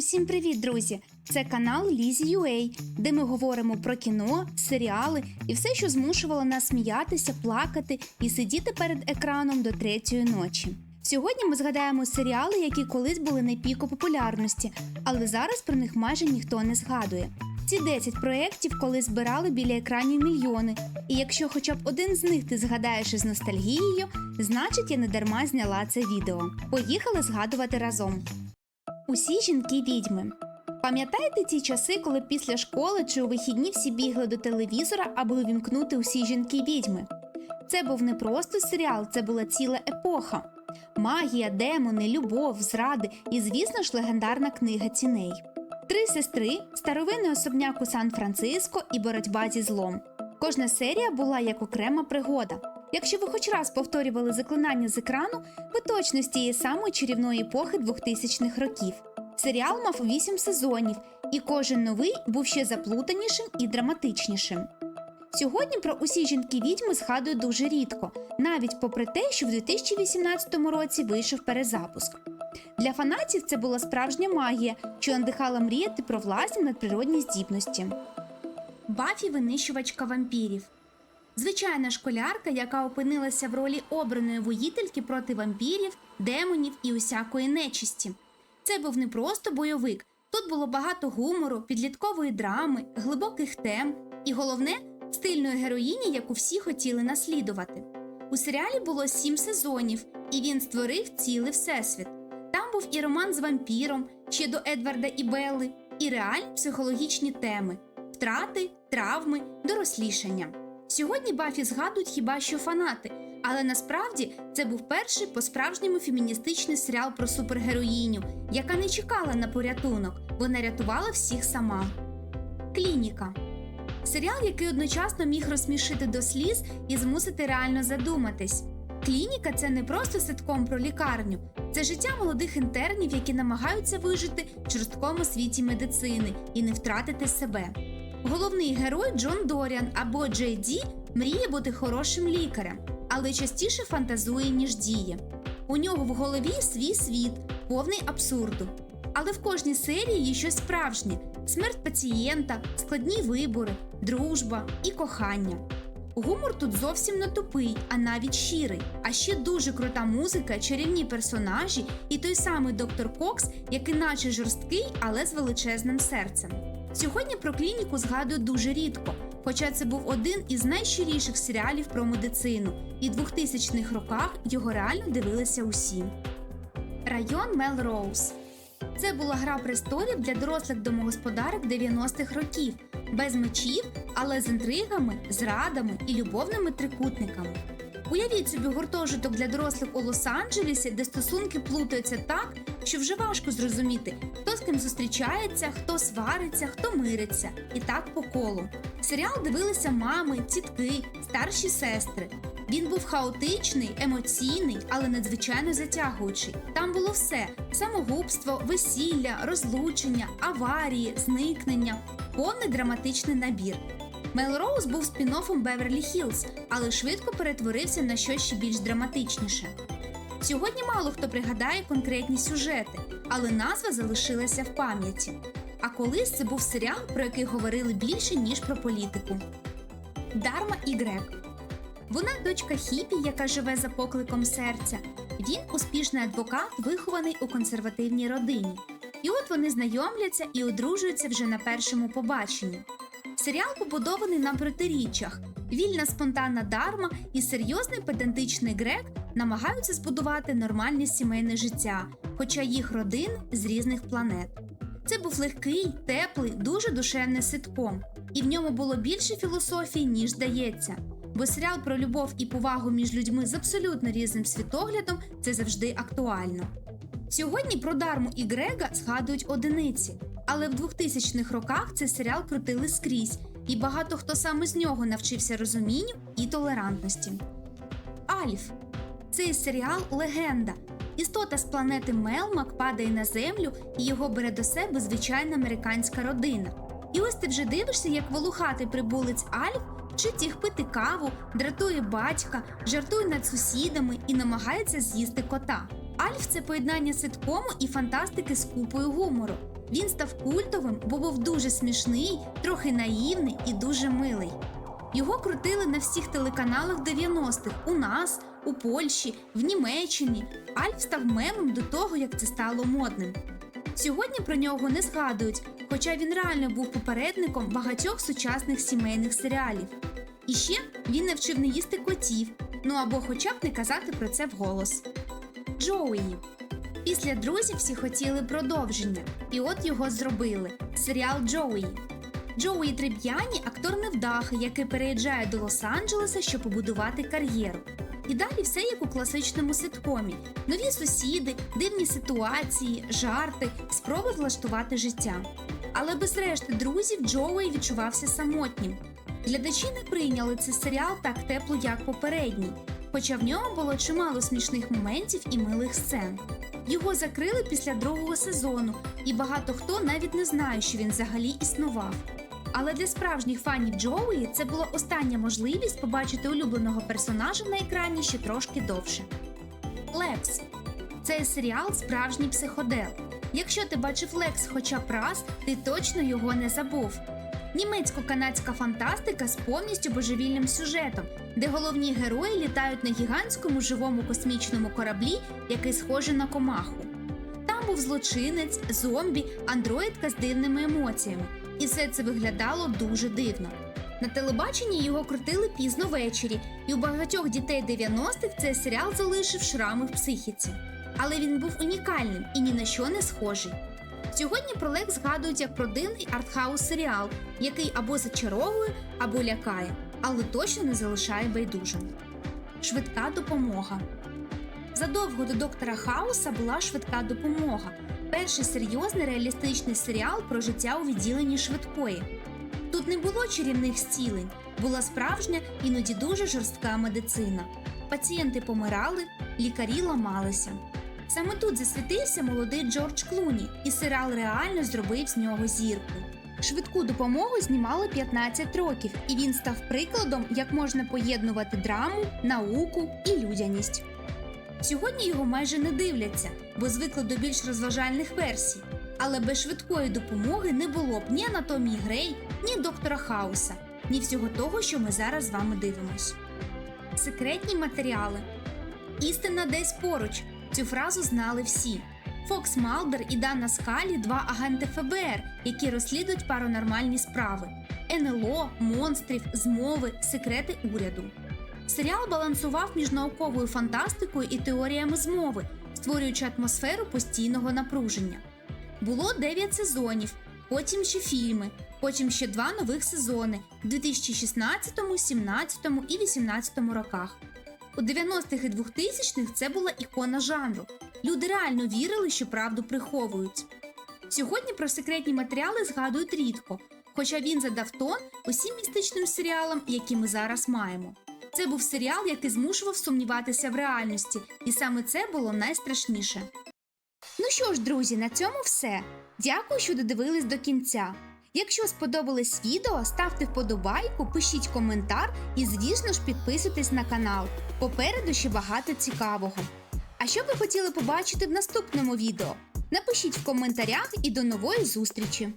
Усім привіт, друзі! Це канал Лізі UA, де ми говоримо про кіно, серіали і все, що змушувало нас сміятися, плакати і сидіти перед екраном до третьої ночі. Сьогодні ми згадаємо серіали, які колись були на піку популярності, але зараз про них майже ніхто не згадує. Ці 10 проєктів колись збирали біля екранів мільйони, і якщо хоча б один з них ти згадаєш із ностальгією, значить я не дарма зняла це відео. Поїхали згадувати разом. Усі жінки відьми. Пам'ятаєте ті часи, коли після школи чи у вихідні всі бігли до телевізора, аби увімкнути усі жінки відьми? Це був не просто серіал, це була ціла епоха. Магія, демони, любов, зради і, звісно ж, легендарна книга ціней. Три сестри, старовинний особняк у Сан-Франциско і боротьба зі злом. Кожна серія була як окрема пригода. Якщо ви хоч раз повторювали заклинання з екрану, ви точно з тієї самої чарівної епохи 2000-х років. Серіал мав 8 сезонів, і кожен новий був ще заплутанішим і драматичнішим. Сьогодні про усі жінки відьми згадують дуже рідко, навіть попри те, що в 2018 році вийшов перезапуск. Для фанатів це була справжня магія, що надихала мріяти про власні надприродні здібності. Бафі винищувачка вампірів. Звичайна школярка, яка опинилася в ролі обраної воїтельки проти вампірів, демонів і усякої нечисті. Це був не просто бойовик. Тут було багато гумору, підліткової драми, глибоких тем і головне стильної героїні, яку всі хотіли наслідувати. У серіалі було сім сезонів, і він створив цілий всесвіт. Там був і роман з вампіром, ще до Едварда і Белли, і реальні психологічні теми втрати, травми, дорослішання. Сьогодні Бафі згадують хіба що фанати, але насправді це був перший по-справжньому феміністичний серіал про супергероїню, яка не чекала на порятунок, вона рятувала всіх сама. Клініка серіал, який одночасно міг розсмішити до сліз і змусити реально задуматись. Клініка це не просто ситком про лікарню, це життя молодих інтернів, які намагаються вижити в жорсткому світі медицини і не втратити себе. Головний герой Джон Доріан або Джей Ді мріє бути хорошим лікарем, але частіше фантазує, ніж діє. У нього в голові свій світ, повний абсурду. Але в кожній серії є щось справжнє: смерть пацієнта, складні вибори, дружба і кохання. Гумор тут зовсім не тупий, а навіть щирий. А ще дуже крута музика, чарівні персонажі і той самий доктор Кокс, який наче жорсткий, але з величезним серцем. Сьогодні про клініку згадують дуже рідко, хоча це був один із найщиріших серіалів про медицину, і в 2000-х роках його реально дивилися усі. Район Мелроуз це була гра престолів для дорослих домогосподарок 90-х років, без мечів, але з інтригами, зрадами і любовними трикутниками. Уявіть собі гуртожиток для дорослих у Лос-Анджелесі, де стосунки плутаються так, що вже важко зрозуміти, хто з ким зустрічається, хто свариться, хто мириться, і так по колу. Серіал дивилися мами, тітки, старші сестри. Він був хаотичний, емоційний, але надзвичайно затягуючий. Там було все: самогубство, весілля, розлучення, аварії, зникнення, повний драматичний набір. Мелроуз був спін-оффом Беверлі Хілз, але швидко перетворився на щось ще більш драматичніше. Сьогодні мало хто пригадає конкретні сюжети, але назва залишилася в пам'яті. А колись це був серіал, про який говорили більше, ніж про політику. Дарма і Грек. Вона дочка Хіпі, яка живе за покликом серця. Він успішний адвокат, вихований у консервативній родині. І от вони знайомляться і одружуються вже на першому побаченні. Серіал побудований на протиріччях. Вільна спонтанна дарма і серйозний педантичний грек намагаються збудувати нормальне сімейне життя, хоча їх родин з різних планет. Це був легкий, теплий, дуже душевний ситком, і в ньому було більше філософії, ніж здається. Бо серіал про любов і повагу між людьми з абсолютно різним світоглядом це завжди актуально. Сьогодні про Дарму і Грега згадують одиниці, але в 2000-х роках цей серіал крутили скрізь, і багато хто саме з нього навчився розумінню і толерантності. Альф цей серіал легенда. Істота з планети Мелмак падає на землю і його бере до себе звичайна американська родина. І ось ти вже дивишся, як волухатий прибулець Альф вчить їх пити каву, дратує батька, жартує над сусідами і намагається з'їсти кота. Альф це поєднання ситкому і фантастики з купою гумору. Він став культовим, бо був дуже смішний, трохи наївний і дуже милий. Його крутили на всіх телеканалах 90-х у нас, у Польщі, в Німеччині. Альф став мемом до того, як це стало модним. Сьогодні про нього не згадують, хоча він реально був попередником багатьох сучасних сімейних серіалів. І ще він не вчив не їсти котів, ну або хоча б не казати про це вголос. Джоуї. Після друзів всі хотіли продовження, і от його зробили серіал Джоуї. Джоуї Триб'яні актор невдахи, який переїжджає до Лос-Анджелеса, щоб побудувати кар'єру. І далі все як у класичному ситкомі: нові сусіди, дивні ситуації, жарти, спроби влаштувати життя. Але без решти друзів Джоуї відчувався самотнім. Глядачі не прийняли цей серіал так тепло, як попередній, хоча в ньому було чимало смішних моментів і милих сцен. Його закрили після другого сезону, і багато хто навіть не знає, що він взагалі існував. Але для справжніх фанів Джоуї це була остання можливість побачити улюбленого персонажа на екрані ще трошки довше. Лекс цей серіал справжній психодел. Якщо ти бачив Лекс хоча б раз, ти точно його не забув. Німецько-канадська фантастика з повністю божевільним сюжетом, де головні герої літають на гігантському живому космічному кораблі, який схожий на комаху. Там був злочинець, зомбі, андроїдка з дивними емоціями, і все це виглядало дуже дивно. На телебаченні його крутили пізно ввечері, і у багатьох дітей 90-х цей серіал залишив шрами в психіці. Але він був унікальним і ні на що не схожий. Сьогодні про Лекс згадують як про дивний артхаус серіал, який або зачаровує, або лякає, але точно не залишає байдужим. Швидка допомога. Задовго до доктора Хауса була швидка допомога. Перший серйозний реалістичний серіал про життя у відділенні швидкої. Тут не було чарівних зцілень, була справжня, іноді дуже жорстка медицина. Пацієнти помирали, лікарі ламалися. Саме тут засвітився молодий Джордж Клуні, і серіал реально зробив з нього зірку. Швидку допомогу знімали 15 років, і він став прикладом, як можна поєднувати драму, науку і людяність. Сьогодні його майже не дивляться, бо звикли до більш розважальних версій. Але без швидкої допомоги не було б ні анатомії Грей, ні доктора Хауса, ні всього того, що ми зараз з вами дивимось. Секретні матеріали. Істина десь поруч. Цю фразу знали всі. Фокс Малдер і Дана Скалі два агенти ФБР, які розслідують паранормальні справи: НЛО, монстрів, змови, секрети уряду. Серіал балансував між науковою фантастикою і теоріями змови, створюючи атмосферу постійного напруження. Було 9 сезонів, потім ще фільми, потім ще два нових сезони в 2016, 17 і 18 роках. У 90-х і 2000-х це була ікона жанру. Люди реально вірили, що правду приховують. Сьогодні про секретні матеріали згадують рідко, хоча він задав тон усім містичним серіалам, які ми зараз маємо. Це був серіал, який змушував сумніватися в реальності, і саме це було найстрашніше. Ну що ж, друзі, на цьому все. Дякую, що додивились до кінця. Якщо сподобалось відео, ставте вподобайку, пишіть коментар і, звісно ж, підписуйтесь на канал. Попереду ще багато цікавого. А що ви хотіли побачити в наступному відео? Напишіть в коментарях і до нової зустрічі!